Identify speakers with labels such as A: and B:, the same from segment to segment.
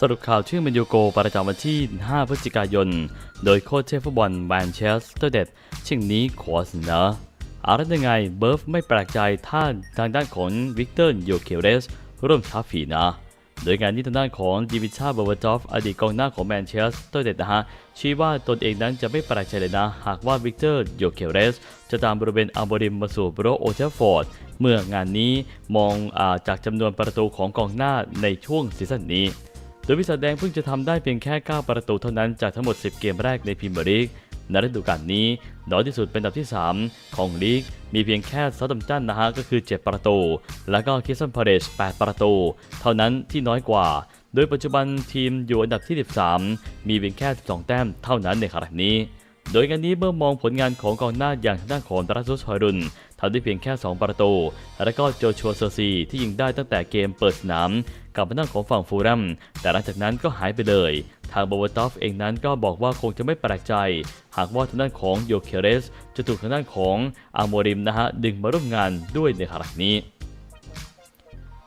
A: สรุปข่าวชื่อมันยูโกประจำวันที่ 5 พฤศจิกายน โดยโค้ชเชฟฟุตบอลแมนเชสเตอร์เด็ดชิงนี้ขอเสนออะไรยังไงเบิร์ฟไม่แปลกใจถ้าทางด้านของวิกเตอร์โยเคเรสร่วมช้าฝีนะ โดยงานนี้ทางด้านของดิวิชาเบอร์วจอฟอดีตกองหน้าของแมนเชสเตอร์เด็ดนะฮะ ชี้ว่าตนเองนั้นจะไม่แปลกใจเลยนะ หากว่าวิกเตอร์โยเคเรสจะตามบริเวณอัลบริมมาสู่โบรโอเทฟฟอร์ด เมื่องานนี้มองอาจากจำนวนประตูของกองหน้าในช่วงซีซั่นนี้ โดยวิสัทแดงเพิ่งจะทำได้เพียงแค่ 9 ประตูเท่านั้นจากทั้งหมด 10 เกมแรกในพรีเมียร์ลีกในฤดูกาลนี้น้อยที่สุดเป็นอันดับที่ 3 ของลีก มีเพียงแค่ซาตัมตันนะฮะก็คือ 7 ประตู แล้วก็คิสซันพาเรช8 ประตู เท่านั้นที่น้อยกว่า โดยปัจจุบันทีมอยู่อันดับที่ 13 มีเพียงแค่ 12 แต้มเท่านั้นในขณะนี้ โดยงานนี้เมื่อมองผลงานของกองหน้าอย่างทางด้านของดรัสซุสฮอยรุนทำได้เพียงแค่ 2 ประตู และก็โจชัวเซอร์ซีที่ยิงได้ตั้งแต่เกมเปิดสนาม กลับทางด้านของฝั่งฟูลแลมแต่หลังจากนั้นก็หายไปเลย ทางบวตอฟเองนั้นก็บอกว่าคงจะไม่แปลกใจ หากว่าทางด้านของโยเคเรส จะถูกทางด้านของอาโมริมนะฮะดึงมาร่วมงานด้วยในขณะนี้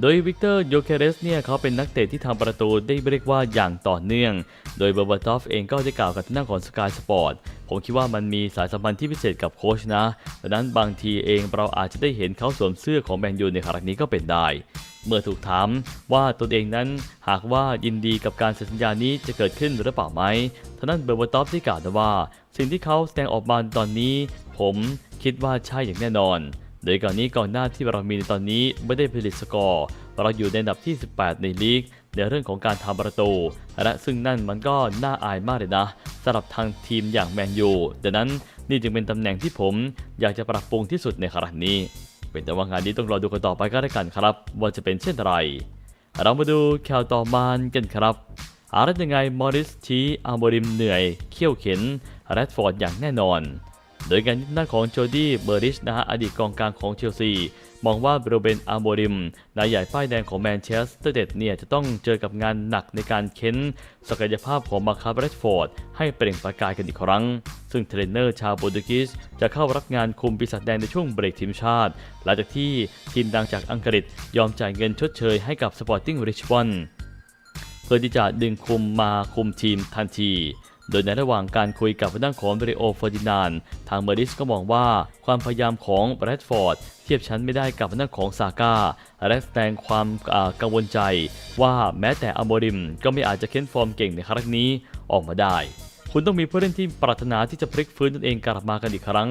A: โดยวิกเตอร์โยเคเรสเนี่ยเขาเป็นนักเตะที่ทำประตูได้เรียกว่าอย่างต่อเนื่อง โดยเบอร์บาตอฟเองก็ได้กล่าวกับทางด้านของสกายสปอร์ตผมคิดว่ามันมีสายสัมพันธ์ที่พิเศษกับโค้ชนะดังนั้นบางทีเองเราอาจจะได้เห็นเขาสวมเสื้อของแมนยูในครั้งนี้ก็เป็นได้ เมื่อถูกถามว่าตนเองนั้นหากว่ายินดีกับการเซ็นสัญญานี้จะเกิดขึ้นหรือเปล่าไหมท่านั้นเบอร์บาตอฟได้กล่าวนะว่า สิ่งที่เขาแสดงออกมาตอนนี้ ผมคิดว่าใช่อย่างแน่นอน โดยก่อนนี้ก่อนหน้าที่เรามีในตอนนี้ไม่ได้ผลิตสกอร์เราอยู่ในอันดับที่ 18 ในลีก ในเรื่องของการทำประตู และซึ่งนั่นมันก็น่าอายมากเลยนะสำหรับทางทีมอย่างแมนยูดังนั้นนี่จึงเป็นตำแหน่งที่ผมอยากจะปรับปรุงที่สุดในครั้งนี้ เป็นแต่ว่างานนี้ต้องรอดูกันต่อไปก็แล้วกันครับ ว่าจะเป็นเช่นไร เรามาดูข่าวต่อมากันครับอะไรยังไงมอริสทีอาร์โมริมเหนื่อย เขี่ยวเข็นแรดฟอร์ดอย่างแน่นอน โดยการยึดหน้าของโจดี้เบอร์ริชนะฮะอดีตกองกลางของเชลซีมองว่าโรเบนอาร์โมริมนายใหญ่ป้ายแดงของแมนเชสเตอร์เดดเนี่ยจะต้องเจอกับงานหนักในการเค้นศักยภาพของมาคาเรดฟอร์ดให้เปล่งประกายกันอีกครั้ง ซึ่งเทรนเนอร์ชาวโปรตุเกสจะเข้ารับงานคุมปีศาจแดงในช่วงเบรกทีมชาติ หลังจากที่ทีมดังจากอังกฤษยอมจ่ายเงินชดเชยให้กับสปอร์ติ้งริชมอนเพื่อที่จะดึงคุมมาคุมทีมทันที โดยในระหว่างการคุยกับทางด้านของเบริโอฟอร์ดินาน ทางเมอริสก็มองว่าความพยายามของแรดฟอร์ดเทียบชั้นไม่ได้กับทางด้านของซาก้า และแสดงความกังวลใจ ว่าแม้แต่อัมริมก็ไม่อาจจะเค้นฟอร์มเก่งในครั้งนี้ออกมาได้ คุณต้องมีผู้เล่นที่ปรารถนาที่จะพลิกฟื้นตนเองกลับมากันอีกครั้ง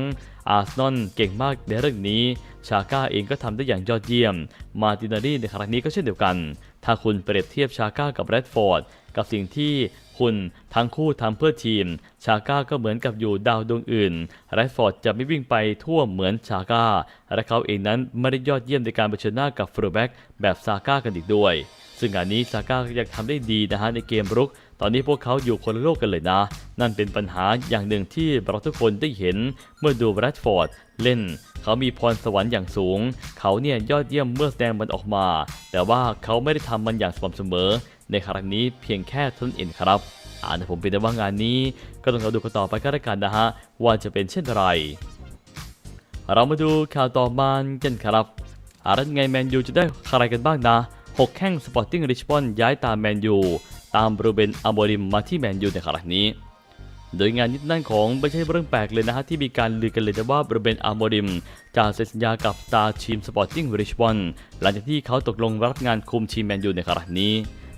A: อาร์เซนอลเก่งมากในเรื่องนี้ ชาก้าเองก็ทำได้อย่างยอดเยี่ยม มาตินารีในครั้งนี้ก็เช่นเดียวกัน ถ้าคุณเปรียบเทียบชาก้ากับแรดฟอร์ดกับสิ่งที่คุณทั้งคู่ทำเพื่อทีม ชาก้าก็เหมือนกับอยู่ดาวดวงอื่นแรดฟอร์ดจะไม่วิ่งไปทั่วเหมือนชาก้า และเขาเองนั้นไม่ได้ยอดเยี่ยมในการเผชิญหน้ากับฟรูแบ็กแบบซาก้ากันอีกด้วย ซึ่งงานนี้ซาก้ายังทำได้ดีนะฮะในเกมรุก ตอนนี้พวกเขาอยู่คนละโลกกันเลยนะ นั่นเป็นปัญหาอย่างหนึ่งที่เราทุกคนได้เห็นเมื่อดูแรดฟอร์ดเล่น เขามีพรสวรรค์อย่างสูง เขาเนี่ยยอดเยี่ยมเมื่อแสดงมันออกมา แต่ว่าเขาไม่ได้ทำมันอย่างสม่ำเสมอ ในครั้งนี้เพียงแค่ทานั้นเองครับอ่านผมเป็นแต่ว่างานนี้ ก็ต้องเราดูกันต่อไปก็แล้วกันนะฮะว่าจะเป็นเช่นไรเรามาดูข่าวต่อมากันครับอะไรไงแมนยูจะได้ใครกันบ้างนะ 6 แข้งสปอร์ติ้งริชมอนย้ายตามแมนยู ตามบรูเบนอาโมริมมาที่แมนยูในครั้งนี้ โดยงานยึดนั่นของไม่ใช่เรื่องแปลกเลยนะฮะที่มีการลือกันเลยนะว่าบรูเบนอาโมริมจะเซ็นสัญญากับตาทีมสปอร์ติ้งริชมอนหลังจากที่เขาตกลงรับงานคุมทีมแมนยูในครั้งนี้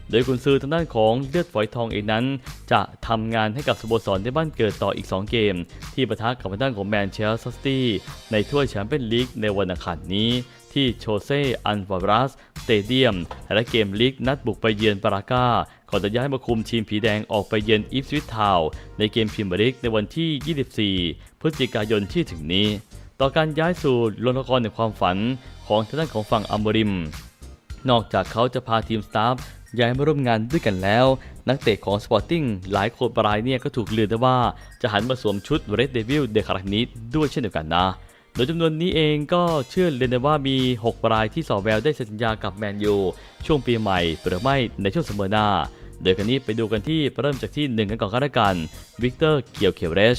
A: โดยกุนซือทางด้านของเลือดฝอยทองเองนั้น จะทำงานให้กับสโมสรในบ้านเกิดต่ออีก 2 เกม ที่ประทะกับทางด้านของแมนเชสเตอร์ซิตี้ในถ้วยแชมเปี้ยนลีกในวันอังคารนี้ ที่โชเซอันวารัสสเตเดียม และเกมลีกนัดบุกไปเยือนปาราก้าก่อนจะย้ายมาคุมทีมผีแดงออกไปเยือนอีฟสวิตทาวในเกมพรีเมียร์ลีกในวันที่ 24 พฤศจิกายนที่ถึงนี้ ต่อการย้ายสู่ลนละครในความฝันของทางด้านของฝั่งอัมบริม นอกจากเขาจะพาทีมสตาฟย้ายมาร่วมงานด้วยกันแล้ว นักเตะของสปอร์ติ้งหลายคนปรายเนี่ยก็ถูกลือได้ว่าจะหันมาสวมชุด Red Devil ในครั้งนี้ด้วยเช่นเดียวกันนะ โดยจำนวนนี้เองก็เชื่อเลยนะว่ามี 6 รายที่สอแววได้เซ็นสัญญากับแมนยูช่วงปีใหม่หรือไม่ในช่วงเสมอหน้า โดยกันนี้ไปดูกันที่เริ่มจากที่ 1 กันก่อนก็แล้วกันวิกเตอร์เกียวเคเรช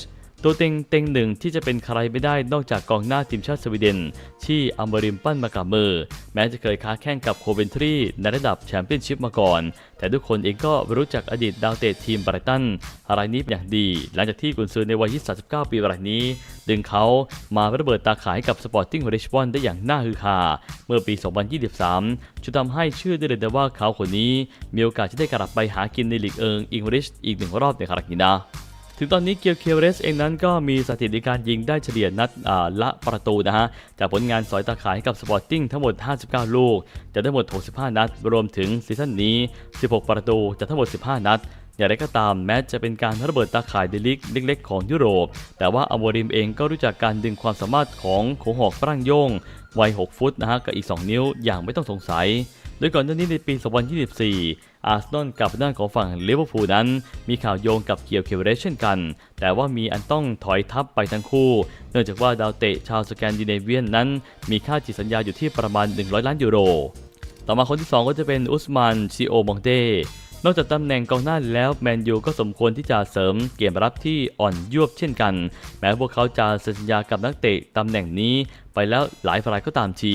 A: ตัวเต็งเต็งหนึ่งที่จะเป็นใครไม่ได้นอกจากกองหน้าทีมชาติสวีเดน ที่อัมบริมปั้นมากับมือ แม้จะเคยค้าแข่งกับโคเวนทรีในระดับแชมเปี้ยนชิพมาก่อน แต่ทุกคนเองก็รู้จักอดีตดาวเตะทีมไบรตันรายนี้เป็นอย่างดี หลังจากที่กุนซือในวัย 39 ปีรายนี้ ดึงเขามาระเบิดตาขายกับสปอร์ติ้งริชบอนได้อย่างน่าฮือฮาเมื่อปี 2023จนทำให้เชื่อได้เลยว่าเขาคนนี้ มีโอกาสจะได้กลับไปหากินในลีกเอิงอังกฤษอีกหนึ่งรอบในครั้งนี้นะ ถึงตอนนี้เกียวเคเรสเองนั้นก็มีสถิติการยิงได้เฉลี่ยนัดละประตูนะฮะ จากผลงานสอยตาขายให้กับสปอร์ติ้งทั้งหมด 59 ลูกจากทั้หมด 65 นัด รวมถึงซีซั่นนี้ 16 ประตูจากทั้งหมด 15 นัดอย่างไรก็ตามแม้จะเป็นการระเบิดตาข่ายในลีกเล็ก ๆ ของยุโรป แต่ว่าอโมริมเองก็รู้จักการดึงความสามารถของโขหอกฝรั่งโยง วัย 6 ฟุตนะฮะกับอีก 2 นิ้วอย่างไม่ต้องสงสัย โดยก่อนหน้านี้ในปี 2024 อาร์เซนอลกับด้านของฝั่งลิเวอร์พูลนั้น มีข่าวโยงกับเกียวเคเวเรสเช่นกัน แต่ว่ามีอันต้องถอยทับไปทั้งคู่ เนื่องจากว่าดาวเตะชาวสแกนดิเนเวียนนั้น มีค่าจิตสัญญาอยู่ที่ประมาณ 100 ล้านยูโร ต่อมาคนที่ 2 ก็จะเป็นอุสมานชิโอมองเตนอกจากตำแหน่งกองหน้าแล้วแมนยูก็สมควรที่จะเสริมเกมรับที่อ่อนยวบเช่นกัน แม้พวกเขาจะเซ็นสัญญากับนักเตะตำแหน่งนี้ ไปแล้วหลายรายก็ตามที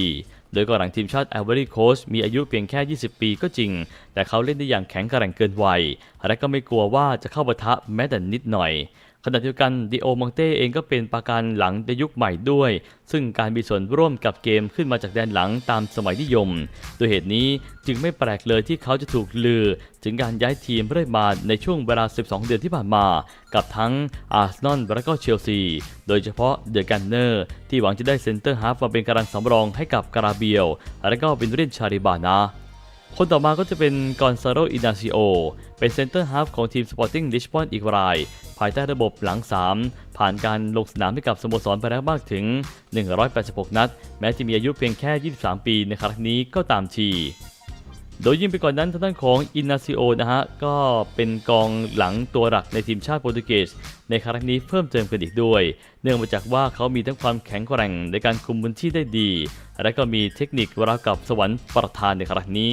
A: โดยกองหลังทีมชาติแอลเวอรี่โคสมีอายุเพียงแค่ 20 ปีก็จริง แต่เขาเล่นได้อย่างแข็งแกร่งเกินวัย และก็ไม่กลัวว่าจะเข้าปะทะแม้แต่นิดหน่อย ขณะเดียวกันดิโอมองเต้เองก็เป็นประการหลังในยุคใหม่ด้วย ซึ่งการมีส่วนร่วมกับเกมขึ้นมาจากแดนหลังตามสมัยนิยม โดยเหตุนี้จึงไม่แปลกเลยที่เขาจะถูกลือ ถึงการย้ายทีมเรื่อยมาในช่วงเวลา 12 เดือนที่ผ่านมา กับทั้งอาร์เซนอลและก็เชลซี โดยเฉพาะเดอะกันเนอร์ที่หวังจะได้เซนเตอร์ฮาฟมาเป็นกำลังสำรองให้กับการาเบียลและก็เป็นเรียนชาริบานา คนต่อมาก็จะเป็นกอนซาโรอินาซิโอ เป็นเซนเตอร์ฮาฟของทีมสปอร์ติ้งลิชบอนอีกราย ภายใต้ระบบหลัง 3 ผ่านการลงสนามให้กับสโมสรไปแล้วมากถึง 186 นัด แม้จะมีอายุเพียงแค่ 23 ปีในครั้งนี้ก็ตามที โดยยิ่งไปกว่านนั้นทางด้านของอินาซิโอนะฮะ ก็เป็นกองหลังตัวหลักในทีมชาติโปรตุเกส ในครั้งนี้เพิ่มเติมกันอีกด้วย เนื่องมาจากว่าเขามีทั้งความแข็งแกร่งในการคุมพื้นที่ได้ดี และก็มีเทคนิคราวกับสวรรค์ประทานในครั้งนี้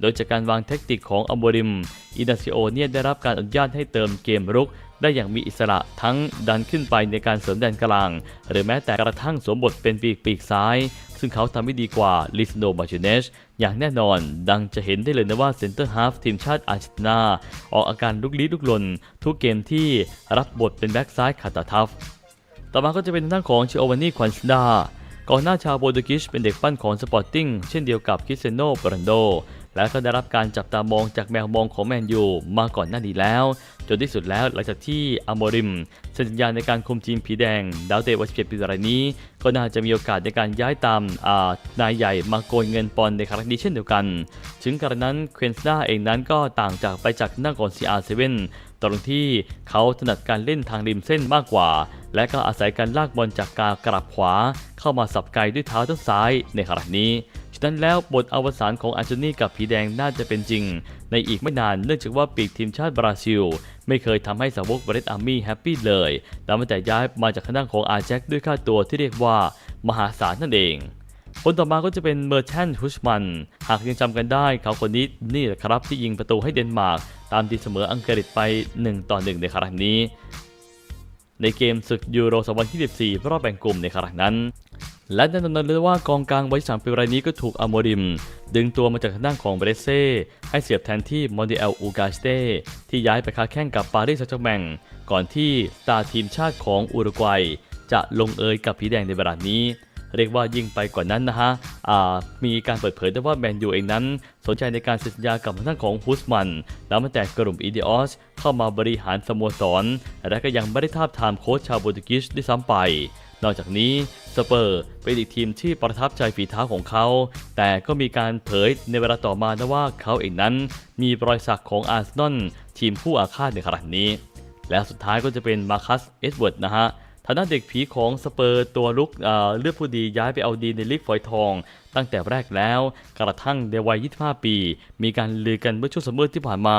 A: โดยจากการวางเทคนิคของอัมบริม อินาซิโอเนี่ยได้รับการอนุญาตให้เติมเกมรุก ได้อย่างมีอิสระทั้งดันขึ้นไปในการเสริมแดนกลาง หรือแม้แต่กระทั่งสวมบทเป็นปีกปีกซ้าย ซึ่งเขาทำได้ดีกว่าลิสโนมาชูเนชอย่างแน่นอน ดังจะเห็นได้เลยนะว่าเซนเตอร์ฮาฟทีมชาติอาร์เจนตินา ออกอาการลุกลี้ลุกลน ทุกเกมที่รับบทเป็นแบ็กซ้ายขาตาทัฟต่อมาก็จะเป็นทางด้านของชิโอวานี่ควันสดากองหน้าชาวโปรตุเกสเป็นเด็กปั้นของสปอร์ติ้งเช่นเดียวกับคิเซโนบรันโด และก็ได้รับการจับตามองจากแมวมองของแมนยูมาก่อนหน้านี้แล้ว จนที่สุดแล้วหลังจากที่อโมริมเซ็นสัญญาในการคุมทีมผีแดง ดาวเตะวัย17ปีรายนี้ ก็น่าจะมีโอกาสในการย้ายตามนายใหญ่มาโกยเงินปอนในครั้งนี้เช่นเดียวกัน ถึงกระนั้นเควนสดาเองนั้นก็ต่างจากไปจากนักก่อน CR7 ตรงที่เขาถนัดการเล่นทางริมเส้นมากกว่า และก็อาศัยการลากบอลจากกากลับขวา เข้ามาสับไกลด้วยเท้าทั้งซ้ายในขณะนี้ฉะนั้นแล้วบทอวสานของอันโจนีกับผีแดงน่าจะเป็นจริง ในอีกไม่นานเนื่องจากว่าปีกทีมชาติบราซิล ไม่เคยทำให้สาวกบรดอาร์มี่แฮปปี้เลยแต่มาแต่ย้ายมาจากคณะของอาแจ็คด้วยค่าตัวที่เรียกว่ามหาศาลนั่นเอง คนต่อมาก็จะเป็นเมอร์แชนฮุชมัน หากยังจำกันได้เขาคนนี้นี่แหละครับที่ยิงประตูให้เดนมาร์กตามตีเสมออังกฤษไป 1 ต่อ 1 ในครั้งนี้ ในเกมศึกยูโร 2024 รอบแบ่งกลุ่มในครั้งนั้น และแน่นอนเลยว่ากองกลางไว้สามปีรายนี้ก็ถูกอโมริม ดึงตัวมาจากทางด้านของเบรเซ่ให้เสียบแทนที่มอนดิเอลอูกาสเต้ที่ย้ายไปค้าแข่งกับปารีสแซงต์แชร์แมงก่อนที่ตาทีมชาติของอุรุกวัยจะลงเอยกับผีแดงในเวลานี้ เรียกว่ายิ่งไปกว่านั้นนะฮะมีการเปิดเผยได้ว่าแมนยูเองนั้น สนใจในการเซ็นสัญญากับทางด้านของฮุสมัน แล้วมาแต่กลุ่มอีเดอสเข้ามาบริหารสโมสร และก็ยังไม่ได้ทาบทามโค้ชชาวโปรตุเกสด้วยซ้ำไป นอกจากนี้สเปอร์เป็นอีกทีมที่ประทับใจฝีเท้าของเขา แต่ก็มีการเผยในเวลาต่อมานะว่าเขาเองนั้น มีรอยสักของอาร์เซนอลทีมผู้อาฆาตในครั้งนี้ และสุดท้ายก็จะเป็นมาคัส เอ็ดเวิร์ดนะฮะ ฐานะเด็กผีของสเปอร์ตัวลุกเลือดผู้ดีย้ายไปเอาดีในลีกฝอยทอง ตั้งแต่แรกแล้ว กระทั่งในวัย 25 ปี มีการลือกันเมื่อช่วงสมมติที่ผ่านมา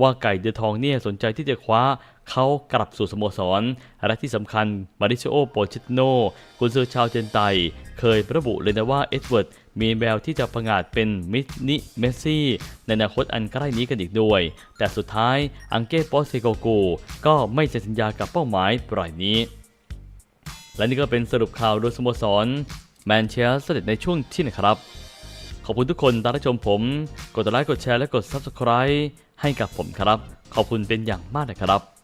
A: ว่าไก่เดือทองเนี่ยสนใจที่จะคว้าเขากลับสู่สโมสร และที่สำคัญมาริโอโปชิตโนกุนซือชาวเจนไต เคยระบุเลยนะว่าเอ็ดเวิร์ดมีแววที่จะประกาศเป็นมินิเมสซี่ ในอนาคตอันใกล้นี้กันอีกด้วย แต่สุดท้ายอังเก้โปสเซโกกูก็ไม่เซ็นสัญญากับเป้าหมายปล่อยนี้ และนี่ก็เป็นสรุปข่าวโดยสโมสรแมนเชสเตอร์ในช่วงที่นะครับ ขอบคุณทุกคนที่รับชมผม กดไลค์กดแชร์และกด Subscribe ให้กับผมครับ ขอบคุณเป็นอย่างมากนะครับ